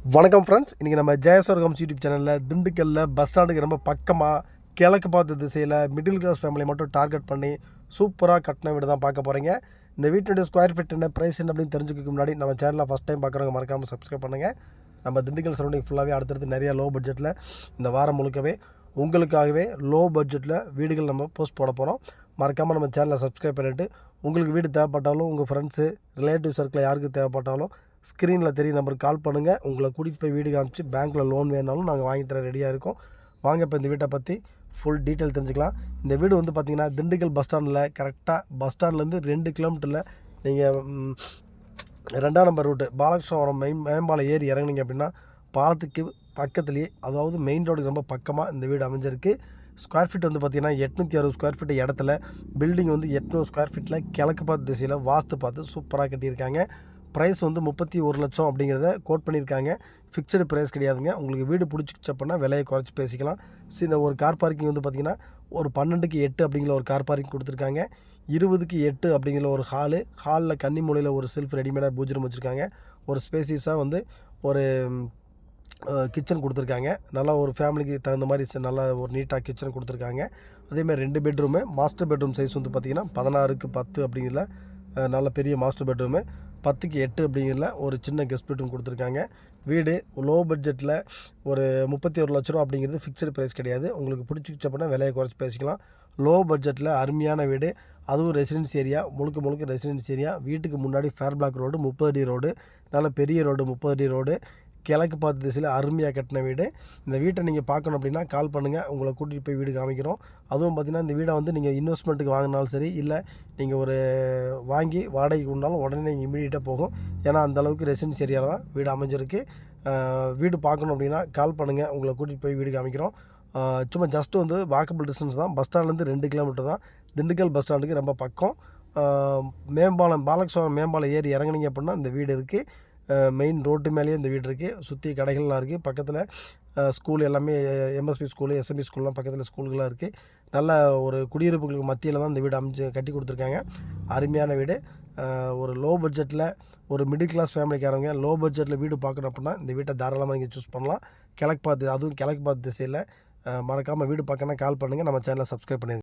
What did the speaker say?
வணக்கம் ஃப்ரெண்ட்ஸ் இன்றைக்கி நம்ம ஜெயஸ்வரகம்ஸ் யூடியூப் சேனலில் திண்டுக்கல்லில் பஸ் ஸ்டாண்டுக்கு ரொம்ப பக்கமாக கிழக்கு பார்த்த திசையில் மிடில் கிளாஸ் ஃபேமிலி மட்டும் டார்கெட் பண்ணி சூப்பராக கட்டின வீடு தான் பார்க்க போகிறீங்க இந்த வீட்டினுடைய ஸ்கொயர் ஃபீட் என்ன ப்ரைஸ் என்ன அப்படின்னு தெரிஞ்சுக்க முன்னாடி நம்ம சேனலில் ஃபஸ்ட் டைம் பார்க்குறவங்க மறக்காமல் சப்ஸ்கிரைப் பண்ணுங்கள் நம்ம திண்டுக்கல் சரௌண்டிங் ஃபுல்லாகவே அடுத்தடுத்து நிறைய லோ பட்ஜெட்டில் இந்த வாரம் முழுக்கவே உங்களுக்காகவே லோ பட்ஜெட்டில் வீடுகள் நம்ம போஸ்ட் போட போகிறோம் மறக்காமல் நம்ம சேனலை சப்ஸ்கிரைப் பண்ணிவிட்டு உங்களுக்கு வீடு தேவைப்பட்டாலும் உங்கள் ஃப்ரெண்ட்ஸு ரிலேட்டிவ் சர்க்கிளில் யாருக்கு தேவைப்பட்டாலும் ஸ்க்ரீனில் தெரிய நம்பருக்கு கால் பண்ணுங்கள் உங்களை கூட்டிகிட்டு போய் வீடு காமிச்சு பேங்க்கில் லோன் வேணாலும் நாங்கள் வாங்கி தர ரெடியாக இருக்கோம். வாங்க இப்போ இந்த வீட்டை பற்றி ஃபுல் டீட்டெயில் தெரிஞ்சுக்கலாம். இந்த வீடு வந்து பார்த்திங்கன்னா திண்டுக்கல் பஸ் ஸ்டாண்டில் கரெக்டாக பஸ் ஸ்டாண்ட்லேருந்து ரெண்டு கிலோமீட்டரில் நீங்கள் ரெண்டாம் நம்பர் ரூட்டு பாலகிருஷ்ணவரம் மெயின் மேம்பாலம் ஏறி இறங்குனீங்க அப்படின்னா பாலத்துக்கு பக்கத்துலேயே அதாவது மெயின் ரோடுக்கு ரொம்ப பக்கமாக இந்த வீடு அமைஞ்சிருக்கு. ஸ்கொயர் ஃபீட் வந்து பார்த்திங்கன்னா எட்நூற்றி அறுபது ஸ்கொயர் ஃபீட் இடத்துல. பில்டிங் வந்து எட்நூறு ஸ்கொயர் ஃபீட்டில் கிழக்கு பார்த்து திசையில் வாஸ்து பார்த்து சூப்பராக கட்டியிருக்காங்க. ப்ரைஸ் வந்து முப்பத்தி ஒரு லட்சம் அப்படிங்கிறத கோட் பண்ணியிருக்காங்க. ஃபிக்ஸ்டு ப்ரைஸ் கிடையாதுங்க. உங்களுக்கு வீடு பிடிச்சிச்சு அப்படின்னா விலையை குறைச்சி பேசிக்கலாம். சி இந்த ஒரு கார் பார்க்கிங் வந்து பார்த்திங்கன்னா ஒரு பன்னெண்டுக்கு எட்டு அப்படிங்கிற ஒரு கார் பார்க்கிங் கொடுத்துருக்காங்க. இருபதுக்கு எட்டு அப்படிங்கிற ஒரு ஹாலு ஹாலில் கன்னி மூலையில் ஒரு செல்ஃப் ரெடிமேடாக பூஜரம் வச்சுருக்காங்க. ஒரு ஸ்பேசிஸாக வந்து ஒரு கிச்சன் கொடுத்துருக்காங்க. நல்லா ஒரு ஃபேமிலிக்கு தகுந்த மாதிரி நல்லா ஒரு நீட்டாக கிச்சன் கொடுத்துருக்காங்க. அதேமாதிரி ரெண்டு பெட்ரூமு மாஸ்டர் பெட்ரூம் சைஸ் வந்து பார்த்திங்கன்னா பதினாறுக்கு பத்து அப்படிங்கிற நல்ல பெரிய மாஸ்டர் பெட்ரூமு பத்துக்கு எட்டு அப்படிங்கிறல ஒரு சின்ன கெஸ்ட் பெட்ரூம் கொடுத்துருக்காங்க. வீடு லோ பட்ஜெட்டில் ஒரு முப்பத்தி ஒரு லட்ச ரூபா அப்படிங்கிறது ஃபிக்ஸ்டு ப்ரைஸ் கிடையாது. உங்களுக்கு பிடிச்சிச்சு அப்படின்னா விலையை குறைச்சி பேசிக்கலாம். லோ பட்ஜெட்டில் அருமையான வீடு அதுவும் ரெசிடென்ஸ் ஏரியா முழுக்க முழுக்க ரெசிடென்ஸ் ஏரியா வீட்டுக்கு முன்னாடி ஃபேர் பிளாக் ரோடு முப்பது அடி ரோடு நல்ல பெரிய ரோடு முப்பது அடி ரோடு கிழக்கு பார்த்த திசையில் அருமையாக கட்டின வீடு. இந்த வீட்டை நீங்கள் பார்க்கணும் அப்படின்னா கால் பண்ணுங்கள் உங்களை கூட்டிகிட்டு போய் வீடு காமிக்கிறோம். அதுவும் பார்த்திங்கன்னா இந்த வீடை வந்து நீங்கள் இன்வெஸ்ட்மெண்ட்டுக்கு வாங்கினாலும் சரி இல்லை நீங்கள் ஒரு வாங்கி வாடகைக்கு கொண்டாலும் உடனே நீங்கள் இமீடியட்டாக போகும். ஏன்னா அந்தளவுக்கு ரெசிடென்ஸ் ஏரியாவில் தான் வீடு அமைஞ்சிருக்கு. வீடு பார்க்கணும் அப்படின்னா கால் பண்ணுங்கள் உங்களை கூட்டிகிட்டு போய் வீடு காமிக்கிறோம். சும்மா ஜஸ்ட் வந்து வாக்கபிள் டிஸ்டன்ஸ் தான். பஸ் ஸ்டாண்ட்லேருந்து ரெண்டு கிலோமீட்டர் தான். திண்டுக்கல் பஸ் ஸ்டாண்டுக்கு ரொம்ப பக்கம். மேம்பாலம் பாலகிருஷ்ணன் மேம்பாலம் ஏறி இறங்குனீங்க அப்படின்னா இந்த வீடு இருக்குது மெயின் ரோட்டு மேலேயே இந்த வீடு இருக்குது சுற்றி கடைகள்லாம் இருக்குது பக்கத்தில் ஸ்கூல் எல்லாமே எம்எஸ்பி ஸ்கூலு எஸ்எம்பி ஸ்கூல்லாம் பக்கத்தில் ஸ்கூல்கள்லாம் இருக்குது நல்ல ஒரு குடியிருப்புகளுக்கு மத்தியில் தான் இந்த வீடு அமைச்சு கட்டி கொடுத்துருக்காங்க. அருமையான வீடு. ஒரு லோ பட்ஜெட்டில் ஒரு மிடில் கிளாஸ் ஃபேமிலிக்காரங்க லோ பட்ஜெட்டில் வீடு பார்க்கணும் அப்படின்னா இந்த வீட்டை தாராளமாக நீங்கள் சூஸ் பண்ணலாம். கிழக்கு பார்த்து அதுவும் கிழக்கு பார்த்து திசையில் மறக்காமல் வீடு பார்க்கணும் கால் பண்ணுங்கள் நம்ம சேனலை சப்ஸ்கிரைப் பண்ணிடுங்க